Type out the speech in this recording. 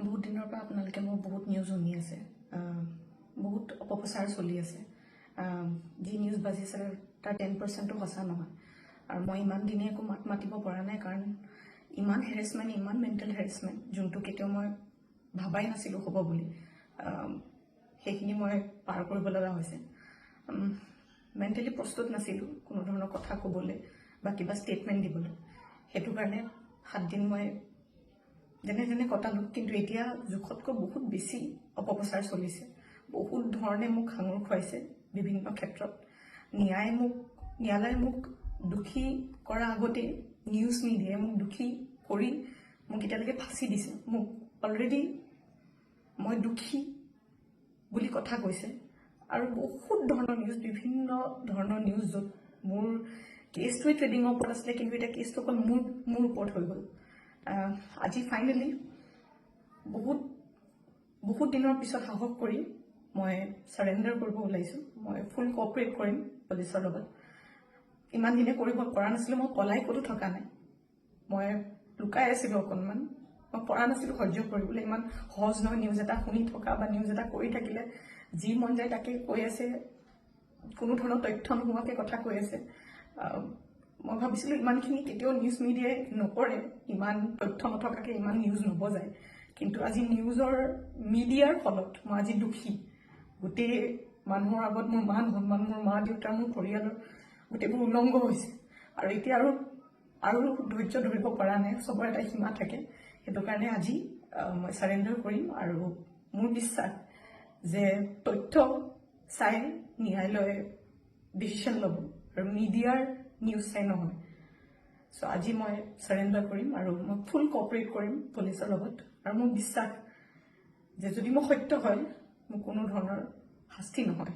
বহুত দিনৰ পৰা আপোনালোকে মোৰ বহুত নিউজ শুনি আছে। বহুত অপপ্ৰচাৰ চলি আছে। যি নিউজ বাজিছে তাৰ টেন পাৰ্চেণ্টো সঁচা নহয়। আৰু মই ইমান দিনে একো মাত মাতিব পৰা নাই কাৰণ ইমান হেৰেচমেণ্ট ইমান মেণ্টেল হেৰেচমেণ্ট যোনটো কেতিয়াও মই ভাবাই নাছিলোঁ হ'ব বুলি। সেইখিনি মই পাৰ কৰিব লগা হৈছে। মেণ্টেলি প্ৰস্তুত নাছিলোঁ কোনো ধৰণৰ কথা ক'বলৈ বা কিবা ষ্টেটমেণ্ট দিবলৈ। সেইটো কাৰণে সাতদিন মই যেনে তেনে কটালোঁ কিন্তু এতিয়া জোখতকৈ বহুত বেছি অপপ্ৰচাৰ চলিছে। বহুত ধৰণে মোক সাঙুৰ খুৱাইছে বিভিন্ন ক্ষেত্ৰত। ন্যায় মোক ন্যায়ালয়ে মোক দোষী কৰাৰ আগতেই নিউজ মিডিয়াই মোক দোষী কৰি মোক এতিয়ালৈকে ফাঁচি দিছে। মোক অলৰেডি মই দোষী বুলি কথা কৈছে। আৰু বহুত ধৰণৰ নিউজ বিভিন্ন ধৰণৰ নিউজ য'ত মোৰ কেছটোৱে ট্ৰেডিঙৰ ওপৰত আছিলে কিন্তু এতিয়া কেছটো অকল মোৰ মোৰ ওপৰত হৈ গ'ল। আজি ফাইনেলি বহুত বহুত দিনৰ পিছত সাহস কৰি মই চাৰেণ্ডাৰ কৰিব ওলাইছোঁ। মই ফুল কঅপাৰেট কৰিম পুলিচৰ লগত। ইমান দিনে কৰিব পৰা নাছিলোঁ মই পলাই ক'তো থকা নাই। মই লুকাই আছিলোঁ অকণমান। মই পৰা নাছিলোঁ সহ্য কৰিবলৈ। ইমান সহজ নহয় নিউজ এটা শুনি থকা বা নিউজ এটা কৰি থাকিলে যি মন যায় তাকে কৈ আছে। কোনো ধৰণৰ তথ্য নোহোৱাকৈ কথা কৈ আছে। মই ভাবিছিলোঁ ইমানখিনি কেতিয়াও নিউজ মিডিয়াই নকৰে। ইমান তথ্য নথকাকৈ ইমান নিউজ নবজায়। কিন্তু আজি নিউজৰ মিডিয়াৰ ফলত মই আজি দুখী। গোটেই মানুহৰ আগত মোৰ মান সন্মান মোৰ মা দেউতা মোৰ পৰিয়ালৰ গোটেইবোৰ উলংঘ হৈছে। আৰু এতিয়া আৰু আৰু ধৈৰ্য ধৰিব পৰা নাই চবৰে এটা সীমা থাকে। সেইটো কাৰণে আজি মই চাৰেণ্ডাৰ কৰিম আৰু মোৰ বিশ্বাস যে তথ্য চাই ন্যায়ালয়ে ডিচিশ্যন ল'ব। আৰু মিডিয়াৰ নিউজ চাই নহয়। চ' আজি মই চাৰেণ্ডাৰ কৰিম আৰু মই ফুল কঅপাৰেট কৰিম পুলিচৰ লগত আৰু মোৰ বিশ্বাস যে যদি মই সত্য হয় মোৰ কোনো ধৰণৰ শাস্তি নহয়।